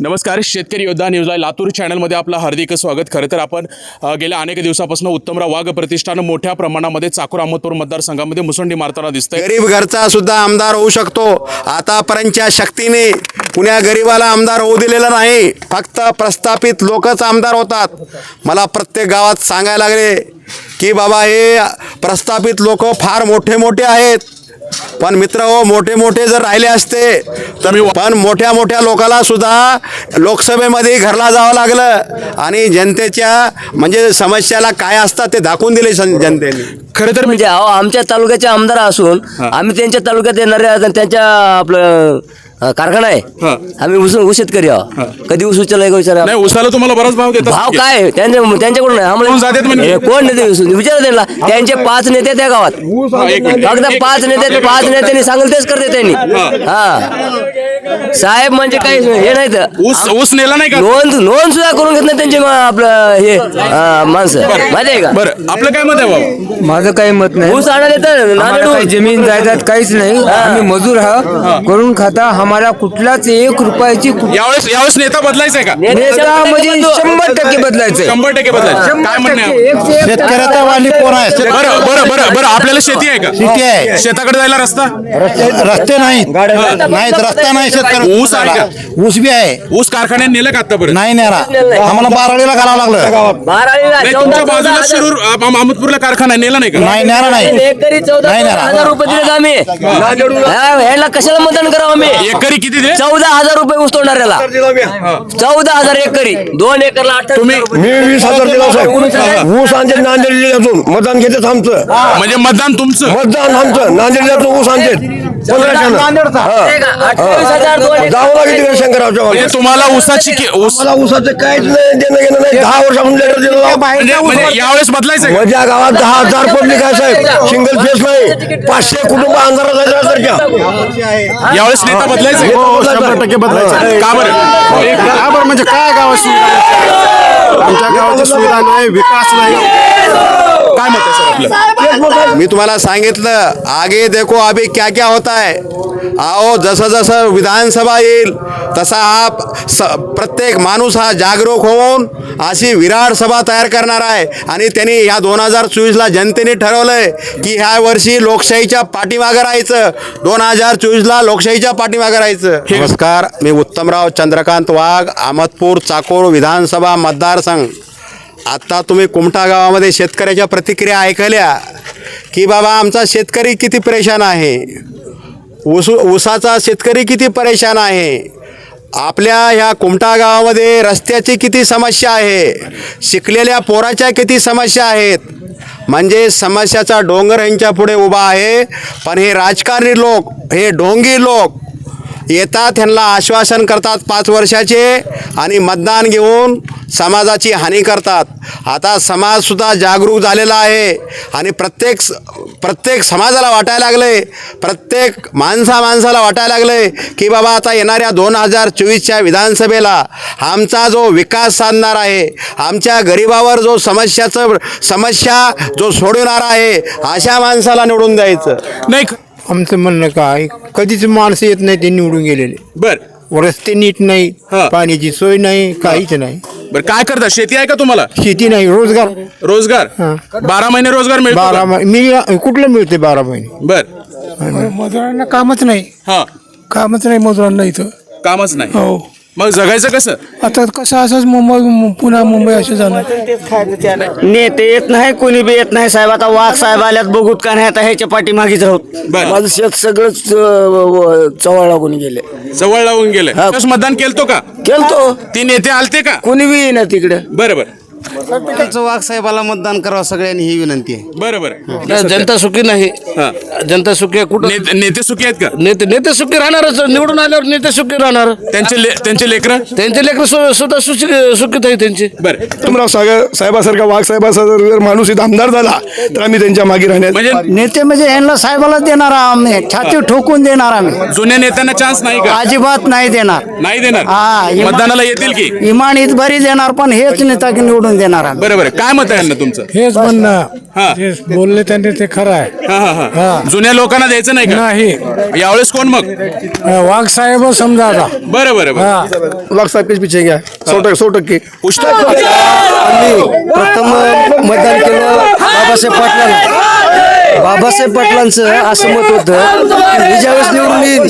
नमस्कार शेतकरी योद्धा न्यूजला लातूर चॅनलमध्ये आपलं हार्दिक स्वागत. खरं तर आपण गेल्या अनेक दिवसापासून उत्तमराव वाघ प्रतिष्ठान मोठ्या प्रमाणामध्ये चाकूर अहमदपूर मतदारसंघामध्ये मुसंडी मारताना दिसतंय. गरीब घरचा सुद्धा आमदार होऊ शकतो. आतापर्यंतच्या शक्तीने कुण्या गरीबाला आमदार होऊ दिलेला नाही. फक्त प्रस्थापित लोकच आमदार होतात. मला प्रत्येक गावात सांगायला लागले की बाबा हे प्रस्थापित लोक फार मोठे मोठे आहेत. पण मित्र हो मोठे मोठे जर राहिले असते तर पण मोठ्या मोठ्या लोकाला सुद्धा लोकसभेमध्ये घरला जावं लागलं. आणि जनतेच्या म्हणजे समस्याला काय असतात ते दाखवून दिले जनतेने. खरं तर म्हणजे आमच्या तालुक्याचे आमदार असून आम्ही त्यांच्या तालुक्यात येणारे त्यांच्या आपलं कारखाना आहे हा. आम्ही ऊस ऊस शेतकरी आहो कधी ऊस उचलला का विचारा नाही उसाला तुम्हाला बराच भाव देतात भाव काय? त्यांच्या त्यांच्याकडून आहे. कोण आम्हाला म्हणजे? हे कोण नेते ऊस? विचारा त्यांना त्यांचे पाच नेते त्या गावात हा, एक मिनिट. फक्त एक- पाच नेते पाच नेत्यांनी सांगेल तेच करते त्यांनी हा साहेब म्हणजे काही हे नाही तर ऊस ऊस नेला नाही का? नोंद नोंद सुद्धा करून घेत नाही त्यांचे मा- आपलं हे माणसं. माहिती आहे का? बरं. आपलं काय मत आहे भाऊ? माझं काही मत नाही. ऊस आणायला येतं आम्हाला काही नांदेडहून. जमीन जायदाद काहीच नाही. आम्ही मजूर हा. करून खाता. आम्हाला कुठलाच एक रुपयाची कुठ- यावेळेस यावेळेस नेता बदलायचा आहे का? नेता म्हणजे शंभर टक्के बदलायचंय. शंभर टक्के बदलायचं काय म्हणणं आहे? शेतकऱ्याचा वाली कोण आहे बरं बरं बरं बरं. आपल्याला शेती आहे का? शेती आहे. शेताकडे जायला रस्ता? रस्ते नाहीत. नाहीत रस्ता नाही. शेतकरी ऊस आहे का? ऊस बी आहे. ऊस कारखान्यात नेलं का आतापर्यंत? नाही नेरा आम्हाला बाराळीला घालावं लागलं. बारावीला नाही तुमच्या चौदा बाजूला हजार- शिरूर अहमदपूरला कारखाना नेला नाही का? नाही नेरा नाही. एकरी चौदा नाही ना. हजार रुपये दिले आम्ही. हा, ह्याला कशाला मतदान करावं आम्ही? एकरी किती दे चौदा हजार रुपये ऊस तोडणाऱ्याला चौदा हजार एकरी. दोन एकरला तुम्ही-. मी वीस हजार दिला साहेब. ऊस आणते नांदेड जिल्ह्यातून. मतदान घेतात आमचं म्हणजे मतदान तुमचं. मतदान आमचं. नांदेड जिल्ह्यातून ऊस आणते. हे. जावं लागेल म्हणजे. तुम्हाला ऊस मला ऊसाचं काहीच नाही देणं घेणं नाही. दहा वर्षापासून लेटर दिलं म्हणजे म्हणजे यावेळेस बदलायचं? माझ्या गावात दहा हजार पब्लिक आहे साहेब. सिंगल फेस नाही. पाचशे कुटुंब अंधारात सारख्या यावेळेस नेता बदलायचं? आहे? हो, शंभर टक्के बदलायचं. का बरं? का बरं? म्हणजे काय गावात सुविधा आमच्या गावाची सुविधा नाही विकास नाही. काय मत आहे सर आपलं? मी तुम्हाला सांगितलं आगे देखो अभी क्या क्या होता है आओ जसं जसं विधानसभा येईल तसा हा स प्रत्येक माणूस हा जागरूक होऊन अशी विराट सभा तयार करणार आहे. आणि त्यांनी ह्या दोन हजार चोवीसला जनतेने ठरवलं आहे की ह्या वर्षी लोकशाहीच्या पाठीमागं राहायचं. दोन हजार चोवीसला लोकशाहीच्या पाठीमागं राहायचं. नमस्कार मी उत्तमराव चंद्रकांत वाघ अहमदपूर चाकोर विधानसभा मतदारसंघ. आत्ता तुम्ही कुमठा गावामध्ये शेतकऱ्याच्या प्रतिक्रिया ऐकल्या की बाबा आमचा शेतकरी किती परेशान आहे? ऊस ऊसाचा शेतकरी किती परेशान आहे? आपल्या ह्या कुमठा गावामध्ये रस्त्याची किती समस्या आहे? शिकलेल्या पोराच्या किती समस्या आहेत? म्हणजे समस्याचा डोंगर यांच्या पुढे उभा आहे पण हे राजकारणी लोक हे ढोंगी लोक येतात ह्यांना आश्वासन करतात पाच वर्षाचे आणि मतदान घेऊन समाजाची हानी करतात. आता समाजसुद्धा जागरूक झालेला आहे आणि प्रत्येक स- प्रत्येक समाजाला वाटायला लागले प्रत्येक माणसा माणसाला वाटायला लागले की बाबा आता येणाऱ्या दोन हजार चोवीसच्या विधानसभेला आमचा जो विकास साधणार आहे आमच्या गरिबावर जो समस्याचं समस्या जो सोडवणार आहे अशा माणसाला निवडून द्यायचं. नाही आमचं म्हणणं काय कधीच माणसं येत नाही ते निवडून गेलेले. बर. रस्ते नीट नाही हा. पाण्याची सोय नाही काहीच नाही. बर काय करता? शेती आहे का तुम्हाला? शेती नाही रोजगार. रोजगार? हा. बारा महिने रोजगार मिळतो बारा का? मी कुठलं मिळते बारा महिने? बर. मजुरांना कामच नाही. हा. कामच नाही मजुरांना इथं. कामच नाही. हो. मग जगायचं कसं? आता कसं असंच मुंबई मु- पुन्हा मुंबई असं झालं नेते येत नाही कोणी बी येत नाही साहेब. आता वाघ साहेब आल्यात बघूत का नाही आता ह्याच्या पाठीमागेच राहत बर. माझं शेत सगळंच चवळ लागून गेले. जवळ लावून गेले. मतदान केलतो का? केलतो. ती नेते आलते का? कोणी बी ना तिकडे. बरं बरं. वाघ साहेबाला मतदान करावं सगळ्यांनी ही विनंती आहे. बरं बरं. जनता सुखी नाही. हा. जनता सुखी आहे. कुठं? नेते नेते सुखी आहेत का? नेते नेते सुखी राहणारच. निवडून आल्यावर नेते सुखी राहणार. त्यांचे ले- त्यांचे लेकर? त्यांचे लेकर सुद्धा सुखी सुखीत आहे त्यांची. बरं. उत्तमराव सागर साहेबासारखा वाघ साहेबासारखा जर माणूस इथं आमदार झाला तर आम्ही त्यांच्या मागे राहण्यात म्हणजे नेते म्हणजे यांना साहेबाला देणार आम्ही. छाती ठोकून देणार आम्ही. जुन्या नेत्यांना चान्स नाही का? अजिबात नाही देणार. नाही हा, देणार इमा- मतदानाला येतील की? इमानीत बरी देणार पण हेच नेता की निवडून निवडून देणार आम्ही. बरोबर आहे काय मत आहे यांना तुमचं? हेच म्हणणं हा. जे बोलले त्यांनी ते खरं आहे. हा हा हा. जुन्या लोकांना द्यायचं नाही का? नाही. यावेळेस कोण मग? वाघ साहेब समजा आता. बरं बरं बरं. हा. लाख साहेब पीच पीछे घ्या. सौ टक्के सौ टक्के. पुष्ट प्रथम मतदान केलं बाबासाहेब पाटलांना. बाबासाहेब पाटलांचं असं मत होतं. की मी ज्यावेळेस निवडून येईन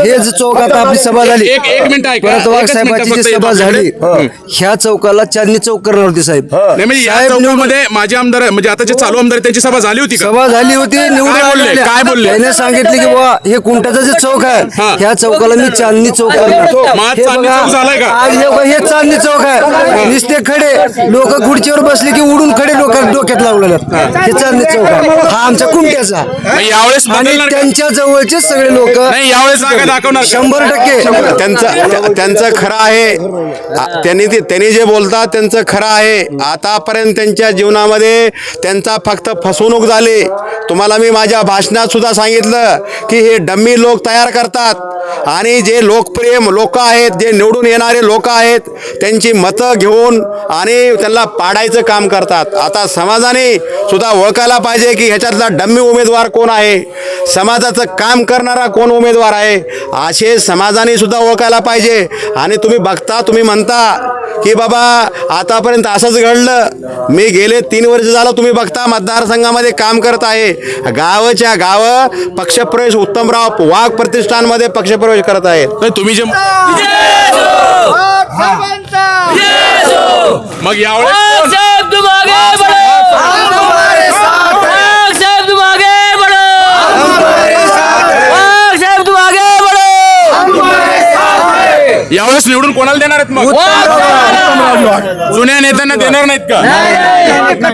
हे जे चौकात आपली सभा झाली. एक एक मिनिट ऐका. परत वाघ एकच मिनिट साहेबाची जी फक्त सभा येतो झाली आपल्याकडे. ह्या चौकाला चांदणी चौक करणार होती साहेब. नाही म्हणजे या साहेब निवडून- चौकामध्ये माझे आमदार म्हणजे आता जे चालू आमदार आहेत, त्यांची सभा झाली होती का? सभा झाली होती निवडून काय बोलले? आलेल्या. काय बोलले? त्याने सांगितले की बाबा हे कुंटाचं जे चौक हा. आहे ह्या चौकाला मी चांदणी चौक करणार. आज हे चांदणी बघा, चौक झालाय का? आज हे बघा, हे चांदणी चौक आहे. नुसते खडे लोक खुर्चीवर बसले की उडून खडे डोक्यात डोक्यात लावलेले आहेत. हे चांदणी चौक आहे. हा आमच्या कुंट्याचा यावेळेस आणि बदलणार का? त्यांच्या जवळचे सगळे लोक नाही यावेळेस जागा दाखवणार का? शंभर टक्के. त्यांचं त्या- त्यांचं खरं आहे. आ- त्यांनी ते त्यांनी जे बोलतात त्यांचं खरं आहे. आतापर्यंत त्यांच्या जीवनामध्ये त्यांचा फक्त फसवणूक झाली. तुम्हाला मी माझ्या भाषणात सुद्धा सांगितलं की हे डम्मी लोक तयार करतात. आणि जे लोकप्रिय लोक आहेत जे निवडून येणारे लोक आहेत त्यांची मतं घेऊन आणि त्यांना पाडायचं काम करतात. आता समाजाने सुद्धा ओळखायला पाहिजे की ह्याच्यातला डम्मी उमेदवार कोण आहे? समाजाचं काम करणारा कोण उमेदवार आहे? असे समाजाने सुद्धा ओळखायला पाहिजे. आणि तुम्ही बघता तुम्ही म्हणता की बाबा आतापर्यंत असंच घडलं. मी गेले तीन वर्ष झालं तुम्ही बघता मतदारसंघामध्ये काम करत आहे. गावाच्या गावं पक्षप्रवेश उत्तमराव वाघ प्रतिष्ठानमध्ये पक्षप्रवेश करत आहेत. नाही, तुम्ही जे मग यावेळेस साहेब तुम आगे बढ़ो वाघ साहेब तुम आगे बढ़ो वाघ साहेब तुम आगे बढ़ो यावेळेस निवडून कोणाला देणार आहेत मग? जुन्या नेत्यांना देणार नाहीत का?